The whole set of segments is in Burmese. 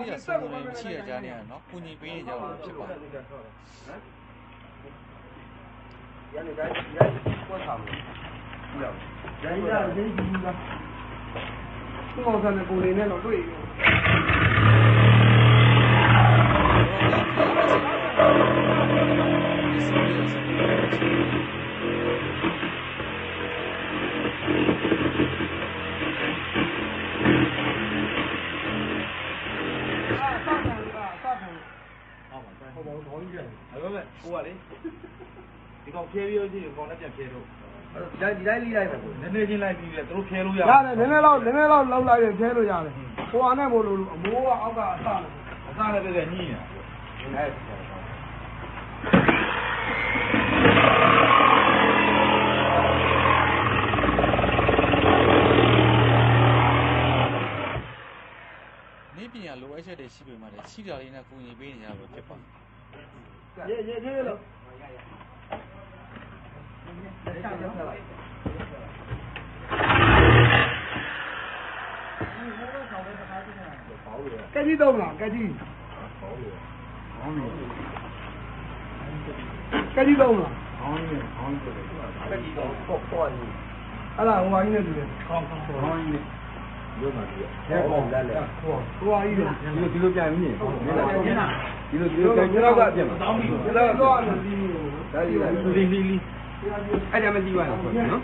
လေးကဆုံးဆုံးလေးမရှိတဲ့ကြားနေရနော်ကုညီပေးနေကြလို့ဖြစ်ပါတယ်ရန်တိုင်းရန်ကိုဆောင်ရရန်ရရင်းကြီးကသူ့အောင်ဆန်ကိုနေနဲ့တော့တွေ့ရအာ ဒါပေမဲ့ဟိုကလေဒီကောင်ဖြဲပြီးလို့ရှိရင်ကောင်လည်းပြန်ဖြဲတော့အဲ့ဒီတိုင်းလိလိုက်ပါကိုနည်းနည်းချင်းလိုက်ပြီးတယ်သူတို့ဖြဲလို့ရရတယ်နည်းနည်းတော့နည်းနည်းတော့လောက်လိုက်ရင်ဖဲလို့ရတယ်ဟိုဟာနဲ့မို့လို့အမိုးကအောက်ကအစတယ်အစားလည်းတည်းကညှိနေတာနေပညာလိုအပ်ချက်တွေရှိပေမဲ့ရှိတာလေးနဲ့ကုညီပေးနေကြလို့ဖြစ်ပါတယ် ရေရေရေလို့ကကြီးတော့လားကကြီးကကြီးတော့လားတက်ကြည့်တော့ပေါ့ပေါ့နေအဲ့ဒါဟိုဟာကြီးနဲ့တူတယ်ကောင်းကောင်းကောင်းကြီးရုပ်မှကြီးဟဲ့ပေါ့လက်လက်ဟိုဟိုဟာကြီးနဲ့ဒီလိုဒီလိုပြန်ပြီးနေ ဒီလိုဒီလိုကြိုက်ကပြန်မှာတောင်းပြီးဒီတော့တော့အလုပ်ကြီးဒါကြီးလီလီလီအဲ့ဒါမကြည့်ပါနဲ့နော်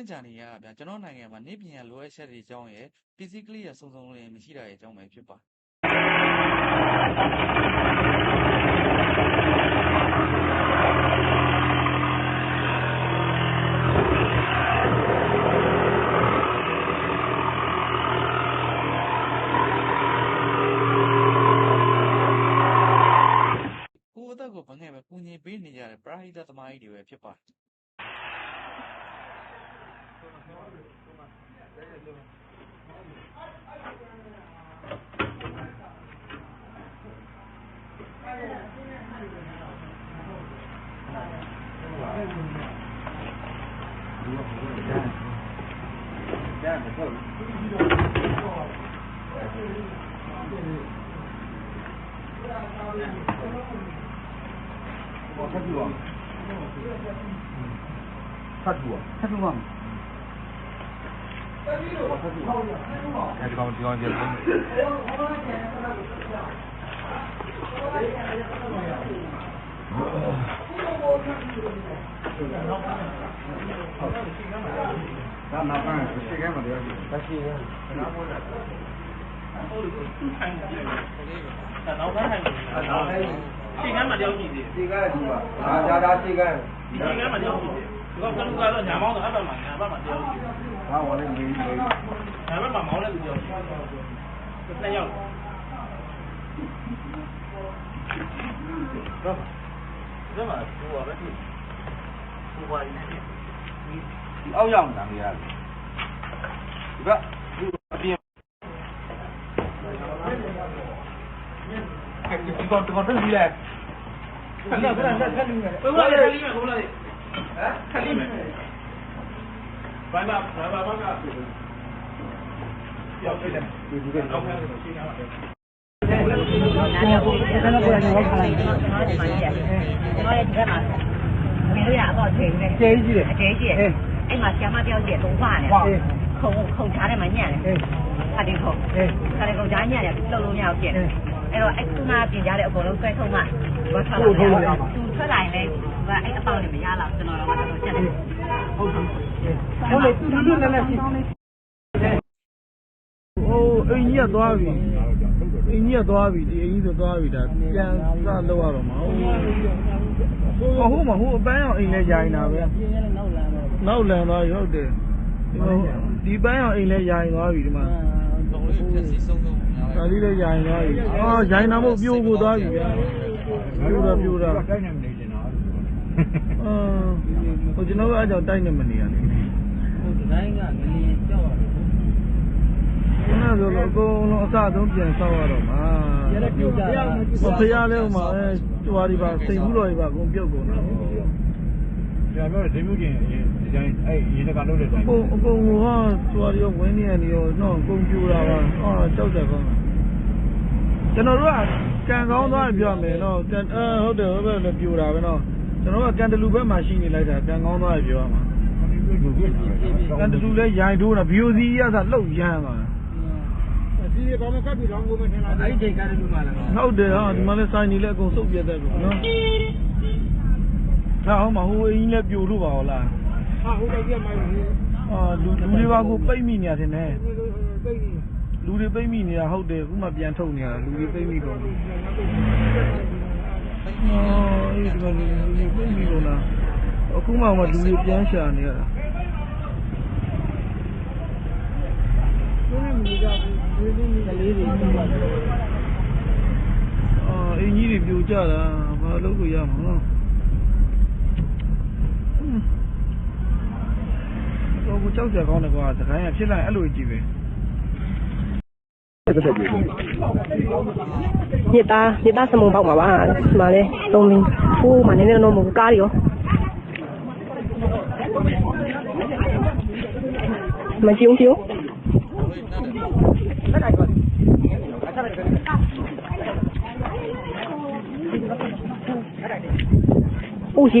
အဓိကကြံ့ကြာနေရတာဗျာကျွန်တော်နိုင်ငံမှာနေပညာလိုအပ်ချက်တွေအကြောင်းရယ် physically ရစုံစုံလေးမရှိတာရဲ့အကြောင်းပဲဖြစ်ပါတယ်ကိုယ့်အသက်ကိုဘငယ်ပဲကုညီပေးနေကြတဲ့ပရာဟိတသမားကြီးတွေပဲဖြစ်ပါတယ် ကျန်တယ် ဟုတ်ဘောဆက်ကြည့်ပါဆက်ကြည့်ပါဆက်ကြည့်ပါအဲဒီကောင်ဒီကောင်ကျတော့ဒါမှပန်းစိတ်ကဲမတရားဘူးတရှိရဲနားပေါ်လာနောက်ပိုင်းထိုင်နေတယ်အဲ့ဒါဟဲ့ချိန်ကမ်းမှတယောက်ကြည့်သေးတယ်ဒီကဒီပါဒါဒါဒါစိတ်ကဒီချိန်ကမ်းမှတယောက်ကြည့်တယ်ဒီကကလူကတော့ညာမောင်းတော့အဲ့ဘက်မှာညာဘက်မှာတယောက်ကြည့်တယ် ဘာဝလဲမေးမေးညာဘက်မှာမောင်းတဲ့လူတယောက်ကြည့်တယ်နှစ်ယောက်တော့ဒါမှဟိုပါပဲဒီဟိုပါနေတယ်အောက်ရောက်နေတာနေရတယ်ဒီကဒီအပြင်ဒီကောင်ဒီကောင်တက်ပြီးလိုက်ခဏခဏခဏခဏနေတယ်ဘယ်လိုလဲခလိမယ်ဘယ်လိုလဲဟမ်ခလိမယ် ဘာသာဘာသာဘာသာရောက်ပြီလေဒီဒီကနောက်ပိုင်းချိန်ကမ်းမှတယောက်နားရောက်ပြီ။ကျွန်တော်ကိုယ်ကတော့ခါလိုက်တယ်။ကျွန်တော်ဒီမှာကြီးရတယ်။ကျွန်တော်ရဲ့ဒီဘက်မှာဝင်လို့ရတော့ချိန်နေကျဲကြီးတယ်အကျဲကြီးရဲ့။အဲ့မှာဆ iam မပြောက်တဲ့သုံးပါနဲ့။ခုံခုံချားထဲမှာညံ့တယ်အေး။ခါတင်ခုံအေးခါတင်ခုံချားညံ့တယ်လှုပ်လို့မရအောင်ပြည့်တယ်။အဲ့တော့အဲ့ခုနပြင်ကြတဲ့အကုန်လုံးဆွဲထုံးမှဘာထွက်လာလဲ။သူထွက်လာရင်လည်းဘာအဲ့အပေါင်းနဲ့မရလောက်ကျွန်တော်တော့တော့ချက်တယ်။ဟုတ်ပြီ ဟုတ်လေသူတို့လည်းလည်းဟိုအင်းကြီးကသွားပြီအင်းကြီးကသွားပြီဒီအင်းကြီးဆိုသွားပြီဒါပြန်စလောက်ရတော့မှာဟုတ်ဟုတ်မဟုတ်အပန်းအောင်အိမ်လဲရိုင်းတာပဲနောက်လန်သွားပြီဟုတ်တယ်ဒီပန်းအောင်အိမ်လဲရိုင်းသွားပြီဒီမှာလုံးလေးဖြည့်စီဆုံးဆုံးများဒါလေးလဲရိုင်းသွားပြီအော်ရိုင်းတာမဟုတ်ပြိုးကိုသွားပြီဗျာပြိုးတာပြိုးတာတိုင်းနေမနေချင်တာအာဟိုကျွန်တော်ကအဲ့ကြောင့်တိုက်နေမနေရလေ ဟိုဒီဇိုင်းကငလျင်ကြောက်ရတယ်ဆိုတော့အကုန်လုံးအစအဆုံးပြန်ဆောက်ရတော့မှာရတဲ့ပြုတ်ကြတာဖဖရလဲဟိုမှာအဲကျွားဒီပါစိတ်ဘူးတော်ဒီပါအကုန်ပြုတ်ကုန်တာကျွန်တော်ပြောတယ်ဒေမျိုးချင်းဒီတိုင်းအဲ့ရေတကလုံးတဲ့တိုင်းအကုန်အကုန်ဟောကျွားရောဝင်းနေရနေရောတော့အကုန်ပြူတာပါအော်ကြောက်တယ်ကောင်းကျွန်တော်တို့ကကံကောင်းသွားပြောမယ်နော်ကံအဲဟုတ်တယ်ဟုတ်တယ်လည်းပြူတာပဲနော်ကျွန်တော်ကကံတလူဘက်မှာရှိနေလိုက်တာကံကောင်းသွားပြောရမှာ ကံတလူလဲရိုင်ထိုးတာ VOC ရတာလှုပ်ရမ်းသွားဒီဘာမှကပ်ပြီးတော့ငုံမထင်လားအဲ့ဒီကလည်းလူမှလားဟုတ်တယ်ဟာဒီမှာလဲစိုင်းနေလဲအကုန်စုပ်ပြတ်တယ်ကောနော်ဟာဟောမဟိုအင်းလဲပြိုလို့ပါဟုတ်လားဟာဟိုကကြီးမိုင်းနေအာလူလူတွေပါကိုပိတ်မိနေရတယ်နဲ့သိနေလူတွေပိတ်မိနေတာဟုတ်တယ်အခုမှပြန်ထုတ်နေရတာလူတွေပိတ်မိကုန်ပြီအော်အေးဒီမှာလူတွေပိတ်မိကုန်တာ အခုမှမှလူတွေပြန်ရှာနေရတာဘယ်နဲ့မကြဘူးဒီလိုကလေးတွေအာအင်းကြီးတွေပြိုကြတာဘာလုပ်လို့ရမှာနော်တော့ကိုကြောက်ကြကောင်းတယ်ကွာတခိုင်းကဖြစ်လိုက်အဲ့လိုကြီးပဲညစ်သားညစ်သားစမုံပေါက်မှာပါဒီမှာလဲသုံးလင်းဟိုးမှာနည်းနည်းတော့မဟုတ်ဘူးကားတွေရော မကြည့်အောင်ကြည့်အောင်အိုးရေ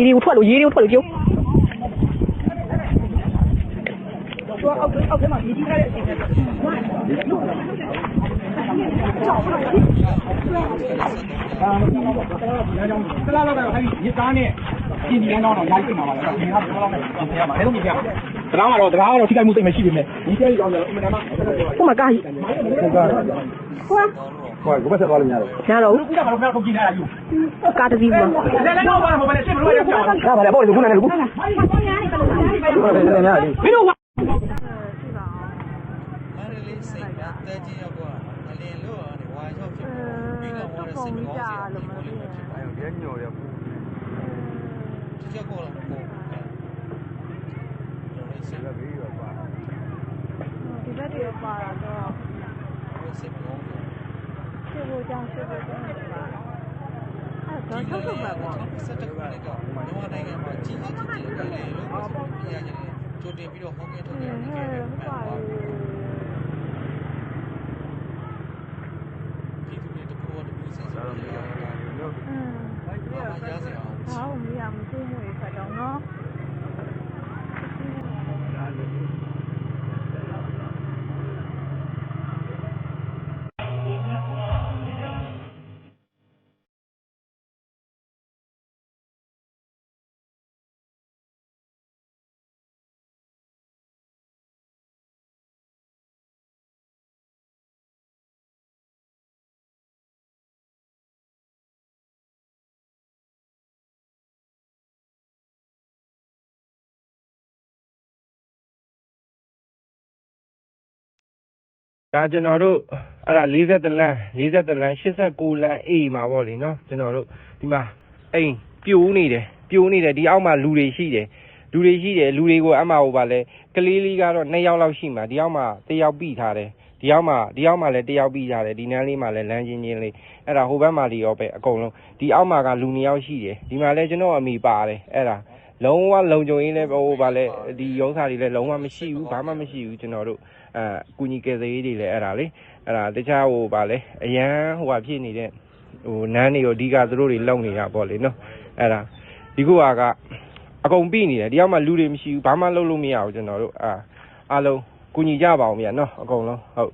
တွေကိုထွက်လို့ရေတွေကိုထွက်လို့ကြည့်ကလာတော့အဲ့ဒီရေသားနဲ့ပြင်ပြန်တော့ရိုက်ပြမှာပါလားဒီကဘယ်လောက်နဲ့ပြင်ရမှာလဲတော့မြင်ပြမှာတရားမှာတော့တရားကတော့ထိခိုက်မှုသိမရှိပြီမဲ့ဒီကျဲကြောင်းတော့အမှန်တမ်းဟိုမှာကားကြီးဟိုကဘယ်ဆက်သွားလို့မရတော့ညာတော့ဘူးကတော့ဘယ်တော့ကြည့်နေတာယူကားတစ်စီးမှာလည်းလည်းတော့ဘာမှမလဲရှင်းမလို့ရပြအောင်ဒါပါလေပေါ့လေခုနကလည်းခုဟုတ်တယ်လည်းများလေမင်းတို့မန္တလေးစိတ်ကတဲကြီးရောက်ကအလင်းလို့ရတယ်ဝါရောက်ဖြစ်ပြီးတော့ဝါရစိတ်ကောင်းစီအောင်ဒီလိုမျိုးဖြစ်ပါတယ်ရဲညော်ရပူဒီချက်ကောတော့ပေါ့စိတ် လက်ပြီးတော့ပါ ဒီဘက်တွေပါတော့စိတ်ကောင်းတယ်ဖြစ်ဖို့ကြောင့်ဖြစ်ဖို့ကြောင့်ပါအဲ့တော့ထုတ်ထုတ်ပါပေါ့စက်တခုနဲ့ကမြန်မာနိုင်ငံမှာကြီးကြီးကျယ်ကျယ်အလင်းလို့ဆိုပြီးရတယ်ကြိုတင်ပြီးတော့ဟောင်းကဲထုတ်တယ်ဒီကဲမှန်ပါဒီသူတွေတကူတကူစဉ်းစားရတာနော်อืมဘာမှရစရာအောင်ဟောမရမသိမှုတွေဖတ်တော့နော် ဒါကျွန်တော်တို့အဲ့ဒါ40လမ်း40လမ်း89လမ်းအေးမှာပေါ့လေနော်ကျွန်တော်တို့ဒီမှာအိမ်ပြိုးနေတယ်ပြိုးနေတယ်ဒီအောက်မှာလူတွေရှိတယ်လူတွေရှိတယ်လူတွေကိုအမှဟိုပါလဲကလေးလေးကတော့2ယောက်လောက်ရှိမှာဒီအောက်မှာ1ယောက်ပြီးထားတယ်ဒီအောက်မှာဒီအောက်မှာလည်း1ယောက်ပြီးထားတယ်ဒီနန်းလေးမှာလည်းလမ်းချင်းချင်းလေးအဲ့ဒါဟိုဘက်မှာတွေရောပဲအကုန်လုံးဒီအောက်မှာကလူ2ယောက်ရှိတယ်ဒီမှာလည်းကျွန်တော်အမိပါတယ်အဲ့ဒါ လုံးဝလုံခြုံရေးလည်းဟိုပါလဲဒီရုံးစာတွေလည်းလုံးဝမရှိဘူးဘာမှမရှိဘူးကျွန်တော်တို့အဲကုညီကယ်ဆယ်ရေးတွေလည်းအဲ့ဒါလေအဲ့ဒါတခြားဟိုဗာလဲအရန်ဟိုဟာဖြစ်နေတဲ့ဟိုနန်းတွေရောအဓိကသူတို့တွေလုံနေတာပေါ့လေနော်အဲ့ဒါဒီခုဟာကအကုန်ပြီးနေတယ်ဒီရောက်မှလူတွေမရှိဘူးဘာမှလုပ်လို့မရဘူးကျွန်တော်တို့အာအားလုံးကုညီကြပါအောင်ဗျာနော်အကုန်လုံးဟုတ်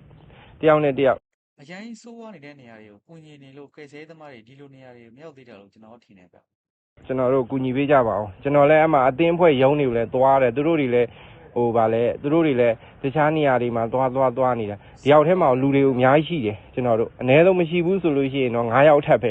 တယောက်နဲ့တယောက်အရင်ဆိုးဝါးနေတဲ့နေရာတွေကိုကုညီနေလို့ကယ်ဆယ်သမားတွေဒီလိုနေရာတွေမရောက်သေးတယ်လို့ကျွန်တော်ထင်တယ်ဗျ ကျွန်တော်တို့ကုညီပေးကြပါအောင်ကျွန်တော်လည်းအမှအတင်းဖွဲ့ရုံးနေကိုလည်းသွားတယ်သူတို့တွေလည်းဟိုဗာလဲသူတို့တွေလည်းတခြားနေရာတွေမှာသွားသွားသွားနေတာဒီရောက်ထဲမှာလူတွေကိုအများကြီးရှိတယ်ကျွန်တော်တို့အ ਨੇ ဆုံးမရှိဘူးဆိုလို့ရှိရင်တော့9ယောက်ထပ်ပဲ